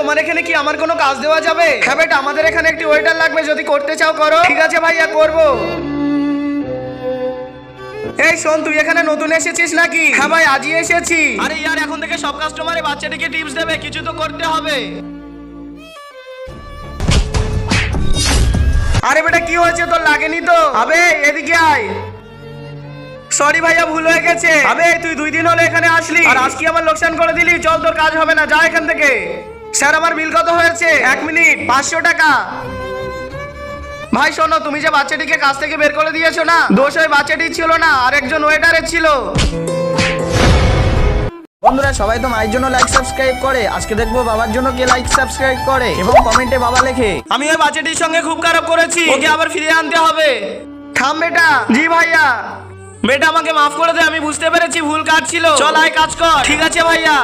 তোমার এখানে কি আমার কোনো কাজ দেওয়া যাবে? হ্যাঁ বেটা আমাদের এখানে একটি ওয়েটার লাগবে যদি করতে চাও করো। ঠিক আছে ভাইয়া করব। এই শোন তুই এখানে নতুন এসেছিস নাকি? হ্যাঁ ভাই আজই এসেছি। আরে ইয়ার এখন থেকে সব কাস্টমারে বাচ্চাটিকে টিপস দেবে কিছু তো করতে হবে। আরে বেটা কি হয়েছে? তোর লাগেনি তো? আবে এদিকে আয়। সরি ভাইয়া ভুল হয়ে গেছে। আবে তুই দুই দিন হলো এখানে আসলি। আর আজকে আমার লোকসান করে দিলি। চল তোর কাজ হবে না যা এখান থেকে। স্যার, আমার বিল কত হয়েছে? এক মিনিট, পাঁচশো টাকা। ভাই, শোনো, তুমি যে বাচ্চাটিকে কাছ থেকে বের করে দিয়েছ না, দোষ ওই বাচ্চাটি ছিল না আর একজন ওয়েটারের ছিল। বন্ধুরা, সবাই তো মায়ের জন্য লাইক সাবস্ক্রাইব করে। আজকে দেখব বাবার জন্য কে লাইক সাবস্ক্রাইব করে, এবং কমেন্টে বাবা লেখে। আমি ওই বাচ্চাটির সঙ্গে খুব খারাপ করেছি, ওকে আবার ফিরিয়ে আনতে হবে। থাম বেটা। জি ভাইয়া। বেটা, আমাকে মাফ করে দে, আমি বুঝতে পেরেছি ভুল কাজ ছিল। চল আয় কাজ কর। ঠিক আছে ভাইয়া।